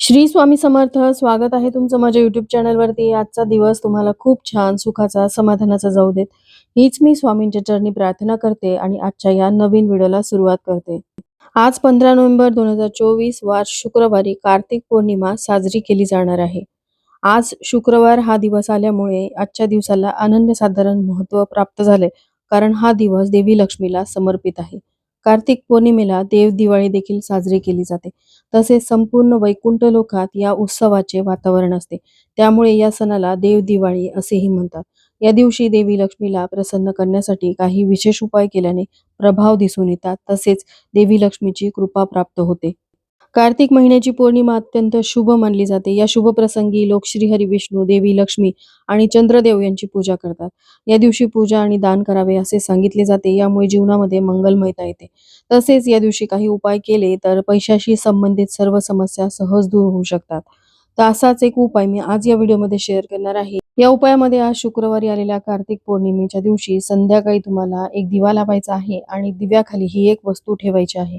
श्री स्वामी समर्थ स्वागत आहे तुमचं माझ्या युट्यूब चॅनलवरती आजचा दिवस तुम्हाला खूप छान सुखाचा समाधानाचा जाऊ देत. हीच मी स्वामींच्या चरणी प्रार्थना करते आणि आजच्या या नवीन व्हिडिओला सुरुवात करते. आज पंधरा नोव्हेंबर दोन हजार चोवीस वार शुक्रवारी कार्तिक पौर्णिमा साजरी केली जाणार आहे. आज शुक्रवार हा दिवस आल्यामुळे आजच्या दिवसाला अनन्यसाधारण महत्त्व प्राप्त झाले कारण हा दिवस देवी लक्ष्मीला समर्पित आहे. कार्तिक पौर्णिमेला देव दिवाळी देखील साजरी केली जाते. तसेच संपूर्ण वैकुंठ लोकात या उत्सवाचे वातावरण असते. त्यामुळे या सणाला देव दिवाळी असेही म्हणतात. या दिवशी देवी लक्ष्मीला प्रसन्न करण्यासाठी काही विशेष उपाय केल्याने प्रभाव दिसून येतात. तसेच देवी लक्ष्मीची कृपा प्राप्त होते. कार्तिक महिन्याची पौर्णिमा अत्यंत शुभ मानली जाते. या शुभ प्रसंगी लोक श्रीहरी विष्णू देवी लक्ष्मी आणि चंद्रदेव यांची पूजा करतात. या दिवशी पूजा आणि दान करावे असे सांगितले जाते. यामुळे जीवनामध्ये मंगलमयता येते. तसेच या दिवशी काही उपाय केले तर पैशाशी संबंधित सर्व समस्या सहज दूर होऊ शकतात. तर असाच एक उपाय मी आज या व्हिडिओमध्ये शेअर करणार आहे. या उपायामध्ये आज शुक्रवारी आलेल्या कार्तिक पौर्णिमेच्या दिवशी संध्याकाळी तुम्हाला एक दिवा लावायचा आहे आणि दिव्याखाली ही एक वस्तू ठेवायची आहे.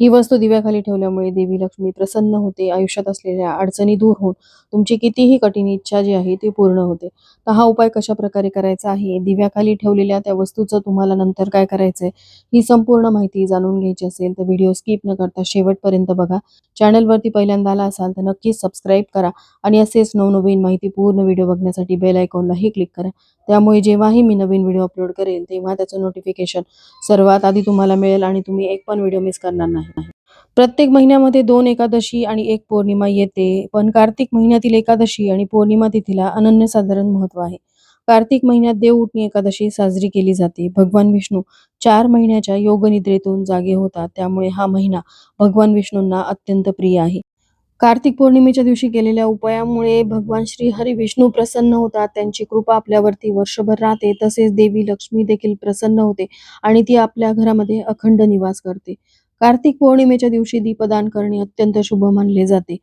ही वस्तू दिव्याखाली ठेवल्यामुळे देवी लक्ष्मी प्रसन्न होते आयुष्यात असलेल्या अडचणी दूर होऊन तुमची कितीही कठीण इच्छा जी आहे ती पूर्ण होते. तर हा उपाय कशा प्रकारे करायचा आहे? दिव्याखाली ठेवलेल्या त्या वस्तूचं तुम्हाला नंतर काय करायचंय? ही संपूर्ण माहिती जाणून घ्यायची असेल तर व्हिडिओ स्किप न करता शेवटपर्यंत बघा. चॅनलवरती पहिल्यांदा आला असाल तर नक्कीच सबस्क्राईब करा आणि असेच नवनवीन माहिती पूर्ण व्हिडिओ बघण्यासाठी बेल आयकॉनलाही क्लिक करा. त्यामुळे जेव्हाही मी नवीन व्हिडिओ अपलोड करेल तेव्हा त्याचं नोटिफिकेशन सर्वात आधी तुम्हाला मिळेल आणि तुम्ही एक पण व्हिडिओ मिस करणार नाही. प्रत्येक महिन्यामध्ये दोन एकादशी आणि एक पौर्णिमा येते पण कार्तिक महिन्यातील एकादशी आणि पौर्णिमा तिथीला अनन्यसाधारण महत्त्व आहे. कार्तिक महिन्यात देव उठणी एकादशी साजरी केली जाते. भगवान विष्णू चार महिन्याच्या योगनिद्रेतून जागे होतात त्यामुळे हा महिना भगवान विष्णूंना अत्यंत प्रिय आहे. कार्तिक पौर्णिमेच्या दिवशी केलेल्या उपायामुळे भगवान श्री हरी विष्णू प्रसन्न होतात त्यांची कृपा आपल्यावरती वर्षभर राहते तसेच देवी लक्ष्मी देखील प्रसन्न होते आणि ती आपल्या घरामध्ये अखंड निवास करते. कार्तिक पौर्णिमेच्या दिवशी दीपदान करणे अत्यंत शुभ मानले जाते.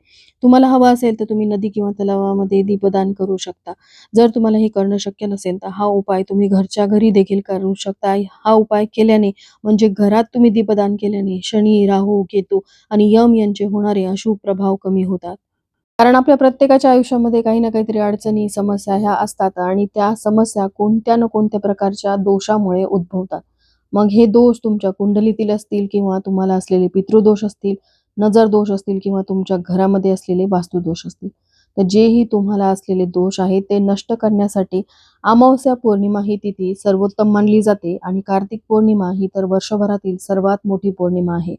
तुम्हाला हवं असेल तर तुम्ही नदी किंवा तलावामध्ये दीपदान करू शकता. जर तुम्हाला हे करणं शक्य नसेल तर हा उपाय तुम्ही घरच्या घरी देखील करू शकता. हा उपाय केल्याने म्हणजे घरात तुम्ही दीपदान केल्याने शनी राहू केतू आणि यम यांचे होणारे अशुभ प्रभाव कमी होतात. कारण आपल्या प्रत्येकाच्या आयुष्यामध्ये काही ना काहीतरी अडचणी समस्या ह्या असतात आणि त्या समस्या कोणत्या ना कोणत्या प्रकारच्या दोषामुळे उद्भवतात. मग हे दोष तुमच्या कुंडलीतील असतील किंवा तुम्हाला असलेले पितृदोष असतील नजर दोष असतील किंवा तुमच्या घरामध्ये असलेले वास्तुदोष असतील तर जेही तुम्हाला असलेले दोष आहेत ते नष्ट करण्यासाठी अमावस्या पौर्णिमा ही तिथी सर्वोत्तम मानली जाते आणि कार्तिक पौर्णिमा ही तर वर्षभरातील सर्वात मोठी पौर्णिमा आहे.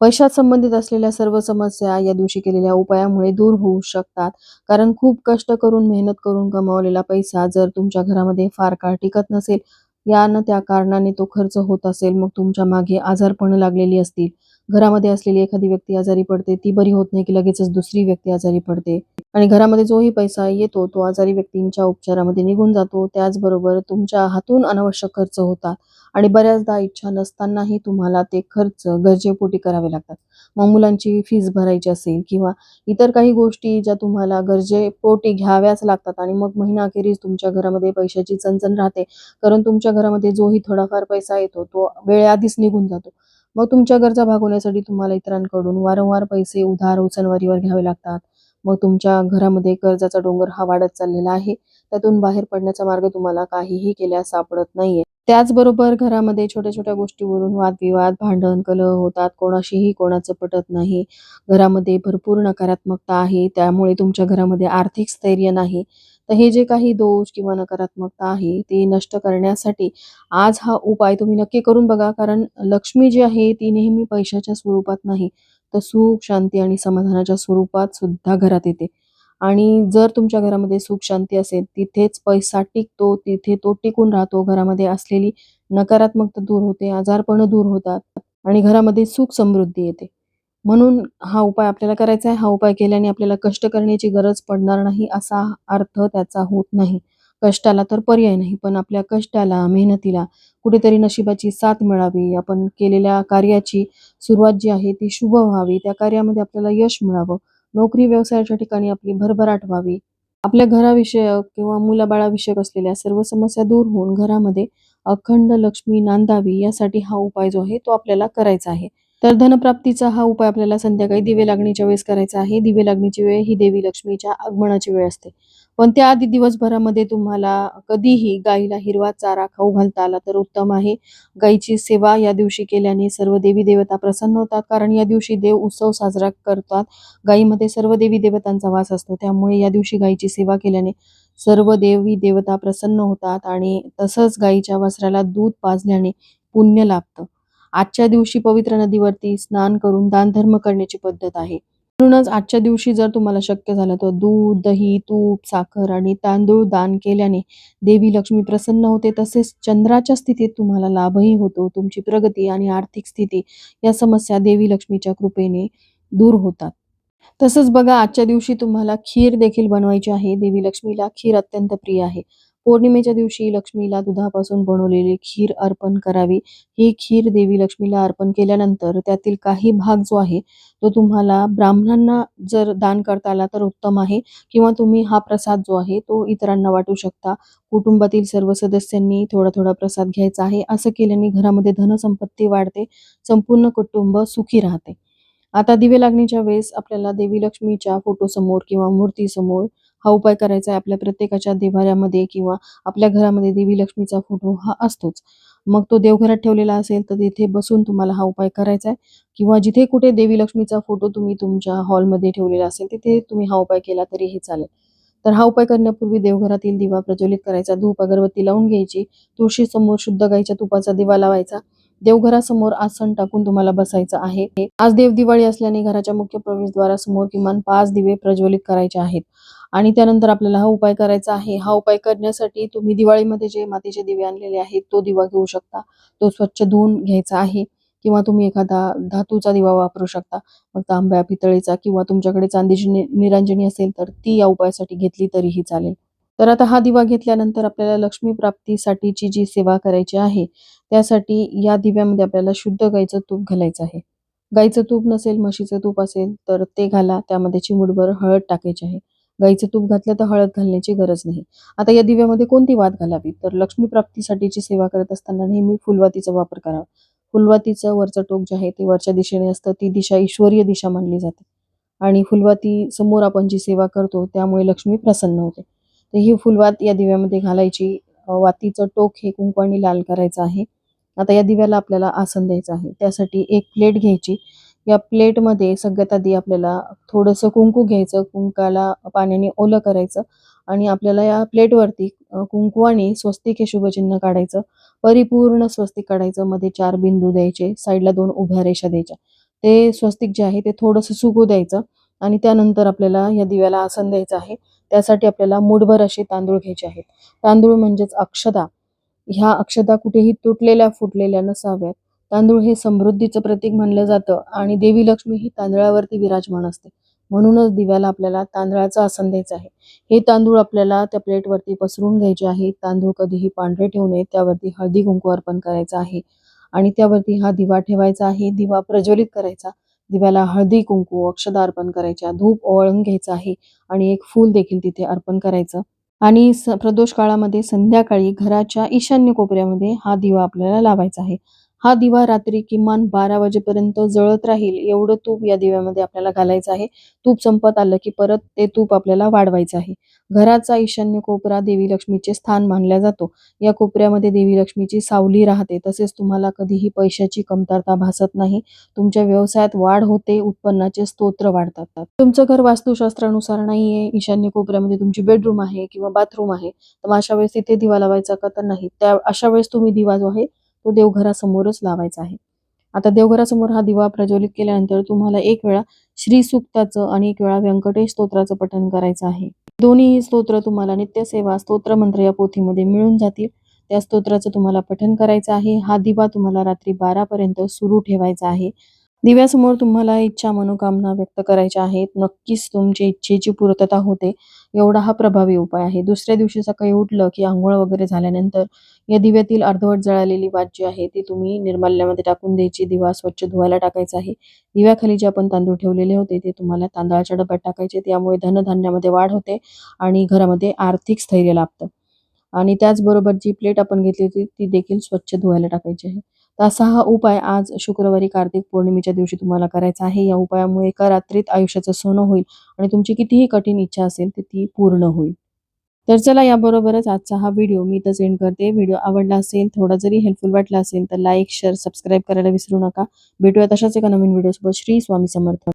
पैशात संबंधित असलेल्या सर्व समस्या या दिवशी केलेल्या उपायामुळे दूर होऊ शकतात कारण खूप कष्ट करून मेहनत करून कमावलेला पैसा जर तुमच्या घरामध्ये फार काळ टिकत नसेल या न त्या कारणाने तो खर्च होत असेल मग तुमच्या मागे आजारपण लागलेली असतील. घरामध्ये असलेली एखादी व्यक्ती आजारी पडते ती बरी होत नाही की लगेचच दुसरी व्यक्ती आजारी पडते. आणि घरामध्ये जोही पैसा येतो तो आजारी व्यक्तींच्या उपचारामध्ये निघून जातो. त्याचबरोबर तुमच्या हातून अनावश्यक खर्च होतात. आणि बऱ्याचदा इच्छा नसतानाही तुम्हाला ते खर्च गरजेपोटी करावे लागतात. मग मुलांची फीस भरायची असेल किंवा इतर काही गोष्टी ज्या तुम्हाला गरजे पोटी घ्याव्याच लागतात आणि मग महिना अखेरीस तुमच्या घरामध्ये पैशाची चणचण राहते. कारण तुमच्या घरामध्ये जोही थोडाफार पैसा येतो तो वेळेआधीच निघून जातो. मग तुमच्या गरजा भागवण्यासाठी तुम्हाला इतरांकडून वारंवार पैसे उधार उचलवारीवर घ्यावे लागतात. मग तुमच्या घरामध्ये कर्जाचा डोंगर हा वाढत चाललेला आहे. त्यातून बाहेर पडण्याचा मार्ग तुम्हाला काहीही केल्यास सापडत नाहीये. त्याचबरोबर घरामध्ये छोट्या छोट्या गोष्टीवरून वादविवाद भांडण कलह होतात. कोणाशीही कोणाचं पटत नाही. घरामध्ये भरपूर नकारात्मकता आहे. त्यामुळे तुमच्या घरामध्ये आर्थिक स्थैर्य नाही. तर हे जे काही दोष किंवा नकारात्मकता आहे ते नष्ट करण्यासाठी आज हा उपाय तुम्ही नक्की करून बघा. कारण लक्ष्मी जी आहे ती नेहमी पैशाच्या स्वरूपात नाही तर सुख शांती आणि समाधानाच्या स्वरूपात सुद्धा घरात येते. आणि जर तुमच्या घरामध्ये सुख शांती असेल तिथेच पैसा टिकतो तिथे तो टिकून राहतो घरामध्ये असलेली नकारात्मकता दूर होते आजारपण दूर होतात आणि घरामध्ये सुख समृद्धी येते. म्हणून हा उपाय आपल्याला करायचा आहे. हा उपाय केल्याने आपल्याला कष्ट करण्याची गरज पडणार नाही असा अर्थ त्याचा होत नाही. कष्टाला तर पर्याय नाही पण आपल्या कष्टाला मेहनतीला कुठेतरी नशिबाची साथ मिळावी. आपण केलेल्या कार्याची सुरुवात जी आहे ती शुभ व्हावी. त्या कार्यामध्ये आपल्याला यश मिळावं. नोकरी व्यवसायाच्या ठिकाणी आपली भरभराट व्हावी. आपल्या घराविषयक किंवा मुलाबाळाविषयक असलेल्या सर्व समस्या दूर होऊन घरामध्ये अखंड लक्ष्मी नांदावी यासाठी हा उपाय जो आहे तो आपल्याला करायचा आहे. तर धनप्राप्तीचा हा उपाय आपल्याला संध्याकाळी दिवे लागणीच्या वेळेस करायचा आहे. दिवे लागणीची वेळ ही देवी लक्ष्मीच्या आगमनाची वेळ असते. पण त्याआधी दिवसभरामध्ये तुम्हाला कधीही गाईला हिरवा चारा खाऊ घालता आला तर उत्तम आहे. गाईची सेवा या दिवशी केल्याने सर्व देवी देवता प्रसन्न होतात. कारण या दिवशी देव उत्सव साजरा करतात. गाईमध्ये सर्व देवी देवतांचा वास असतो. त्यामुळे या दिवशी गाईची सेवा केल्याने सर्व देवी देवता प्रसन्न होतात आणि तसंच गाईच्या वासराला दूध पाजल्याने पुण्य लाभतं. आजच्या दिवशी पवित्र नदीवरती स्नान करून दानधर्म करण्याची पद्धत आहे. म्हणूनच आजच्या दिवशी जर तुम्हाला शक्य झालं तर दूध दही तूप साखर आणि तांदूळ दान केल्याने देवी लक्ष्मी प्रसन्न होते. तसेच चंद्राच्या स्थितीत तुम्हाला लाभही होतो. तुमची प्रगती आणि आर्थिक स्थिती या समस्या देवी लक्ष्मीच्या कृपेने दूर होतात. तसंच बघा आजच्या दिवशी तुम्हाला खीर देखील बनवायची आहे. देवी लक्ष्मीला खीर अत्यंत प्रिय आहे. पौर्णिमेच्या दिवशी लक्ष्मीला दुधापासून बनवलेली खीर अर्पण करावी. ही खीर देवी लक्ष्मीला अर्पण केल्यानंतर त्यातील काही भाग जो आहे तो तुम्हाला ब्राह्मणांना जर दान करता आला तर उत्तम आहे. किंवा तुम्ही हा प्रसाद जो आहे तो इतरांना वाटू शकता. कुटुंबातील सर्व सदस्यांनी थोडा थोडा प्रसाद घ्यायचा आहे. असं केल्याने घरामध्ये धनसंपत्ती वाढते संपूर्ण कुटुंब सुखी राहते. आता दिवे लागणीच्या वेळेस आपल्याला देवी लक्ष्मीच्या फोटोसमोर किंवा मूर्तीसमोर हा उपाय करायचा आहे आपल्या प्रत्येकाच्या देवाऱ्यामध्ये किंवा आपल्या घरामध्ये देवी लक्ष्मीचा फोटो हा असतोच. मग तो देवघरात ठेवलेला असेल तर तिथे बसून तुम्हाला हा उपाय करायचा आहे. किंवा जिथे कुठे देवी लक्ष्मीचा फोटो तुम्ही तुमच्या हॉलमध्ये ठेवलेला असेल तिथे तुम्ही हा उपाय केला तरीही चालेल. तर हा उपाय करण्यापूर्वी देवघरातील दिवा प्रज्वलित करायचा. धूप अगरबत्ती लावून घ्यायची. तुळशी समोर शुद्ध गाईच्या तुपाचा दिवा लावायचा. देवघरासमोर आसन टाकून तुम्हाला बसायचं आहे. आज देव दिवाळी असल्याने घराच्या मुख्य प्रवेशद्वारासमोर किमान पाच दिवे प्रज्वलित करायचे आहेत. आणि त्यानंतर आपल्याला हा उपाय करायचा आहे. हा उपाय करण्यासाठी तुम्ही दिवाळीमध्ये जे मातीचे दिवे आणलेले आहेत तो दिवा घेऊ शकता. तो स्वच्छ धुवून घ्यायचा आहे. किंवा तुम्ही एखादा धातूचा दिवा वापरू शकता. मग तांब्या पितळेचा किंवा तुमच्याकडे चांदीची निरांजनी असेल तर ती या उपायासाठी घेतली तरीही चालेल. तर आता हा दिवा घेतल्यानंतर आपल्याला लक्ष्मी प्राप्तीसाठीची जी सेवा करायची आहे त्यासाठी या दिव्यामध्ये आपल्याला शुद्ध गाईचं तूप घालायचं आहे. गाईचं तूप नसेल म्हशीचं तूप असेल तर ते घाला. त्यामध्ये चिमुडभर हळद टाकायची आहे. गाईचं तूप घातलं तर हळद घालण्याची गरज नाही. आता या दिव्यामध्ये कोणती वाद घालावी? तर लक्ष्मी प्राप्तीसाठीची सेवा करत असताना नेहमी फुलवातीचा वापर करावा. फुलवातीचं वरचं टोक जे आहे ते वरच्या दिशेने असतं. ती दिशा ईश्वरीय दिशा मानली जाते. आणि फुलवाती समोर आपण जी सेवा करतो त्यामुळे लक्ष्मी प्रसन्न होते. तर ही फुलवात या दिव्यामध्ये घालायची. वातीचं टोक हे कुंकवाने लाल करायचं आहे. आता या दिव्याला आपल्याला आसन द्यायचं आहे. त्यासाठी एक प्लेट घ्यायची. या प्लेटमध्ये सगळ्यात आधी आपल्याला थोडंसं कुंकू घ्यायचं. कुंकाला पाण्याने ओलं करायचं आणि आपल्याला या प्लेटवरती कुंकू आणि स्वस्तिक हे शुभचिन्ह काढायचं. परिपूर्ण स्वस्तिक काढायचं. मध्ये चार बिंदू द्यायचे. साईडला दोन उभ्या रेषा द्यायच्या. ते स्वस्तिक जे आहे ते थोडंसं सुकू द्यायचं. आणि त्यानंतर आपल्याला या दिव्याला आसन द्यायचं आहे. त्यासाठी आपल्याला मुठभर असे तांदूळ घ्यायचे आहेत. तांदूळ म्हणजेच अक्षदा. ह्या अक्षदा कुठेही तुटलेल्या फुटलेल्या नसाव्यात. तांदूळ हे समृद्धीचं प्रतीक मानलं जातं आणि देवी लक्ष्मी ही तांदळावरती विराजमान असते. म्हणूनच दिव्याला आपल्याला तांदळाचं आसन द्यायचं आहे. हे तांदूळ आपल्याला त्या प्लेटवरती पसरून घ्यायचे आहे. तांदूळ कधीही पांढरे ठेवू नये. त्यावरती हळदी कुंकू अर्पण करायचं आहे. आणि त्यावरती हा दिवा ठेवायचा आहे. दिवा प्रज्वलित करायचा. दिव्याला हळदी कुंकू अक्षदा अर्पण करायच्या धूप ओवाळून घ्यायचं आहे आणि एक फूल देखील तिथे अर्पण करायचं. आणि प्रदोष काळामध्ये संध्याकाळी घराच्या ईशान्य कोपऱ्यामध्ये हा दिवा आपल्याला लावायचा आहे. हा दिवा रात्री किमान बारा वाजेपर्यंत जळत राहील. एवढं तूप या दिव्यामध्ये आपल्याला घालायचं आहे. तूप संपत आलं की परत ते तूप आपल्याला वाढवायचं आहे. घराचा ईशान्य कोपरा देवी लक्ष्मीचे स्थान मानला जातो. या कोपऱ्यामध्ये देवी लक्ष्मीची सावली राहते. तसेच तुम्हाला कधीही पैशाची कमतरता भासत नाही. तुमच्या व्यवसायात वाढ होते उत्पन्नाचे स्तोत्र वाढतात. तुमचं घर वास्तुशास्त्रानुसार नाहीये. ईशान्य कोपऱ्यामध्ये तुमची बेडरूम आहे किंवा बाथरूम आहे. तर अशा वेळेस तिथे दिवा लावायचा का तर नाही. त्या अशा वेळेस तुम्ही दिवा जो आहे तो देवघरासमोरच लावायचा आहे. आता देवघरासमोर हा दिवा प्रज्वलित केल्यानंतर तुम्हाला एक वेळा श्री सुक्ताचं आणि एक वेळा व्यंकटेश स्तोत्राचं पठण करायचं आहे. दोन्ही स्तोत्र तुम्हाला नित्यसेवा स्तोत्र मंत्र या पोथीमध्ये मिळून जातील. त्या स्तोत्राचं तुम्हाला पठण करायचं आहे. हा दिवा तुम्हाला रात्री बारा पर्यंत सुरू ठेवायचा आहे. दिव्यासमोर तुम्हाला इच्छा मनोकामना व्यक्त करायच्या आहेत. नक्कीच तुमची इच्छेची पूर्तता होते. एवढा हा प्रभावी उपाय आहे. दुसऱ्या दिवशी सकाळी उठलं की आंघोळ वगैरे झाल्यानंतर या दिव्यातील अर्धवट जळालेली वात जी आहे ती तुम्ही निर्माल्यामध्ये टाकून द्यायची. दिवा स्वच्छ धुवायला टाकायचा आहे. दिव्याखाली जे आपण तांदूळ ठेवलेले होते ते तुम्हाला तांदळाच्या डब्यात टाकायचे. त्यामुळे धनधान्यामध्ये वाढ होते आणि घरामध्ये आर्थिक स्थैर्य लाभतं. आणि त्याचबरोबर जी प्लेट आपण घेतली होती ती देखील स्वच्छ धुवायला टाकायची आहे. तर असा हा उपाय आज शुक्रवारी कार्तिक पौर्णिमेच्या दिवशी तुम्हाला करायचा आहे. या उपायामुळे एका रात्रीत आयुष्याचं सोनं होईल आणि तुमची कितीही कठीण इच्छा असेल तर ती पूर्ण होईल. तर चला याबरोबरच आजचा हा व्हिडिओ मी इथं सेंड करते. व्हिडिओ आवडला असेल थोडा जरी हेल्पफुल वाटला असेल तर लाईक शेअर सबस्क्राईब करायला विसरू नका. भेटूया तशाच एका नवीन व्हिडिओसोबत. श्री स्वामी समर्थ.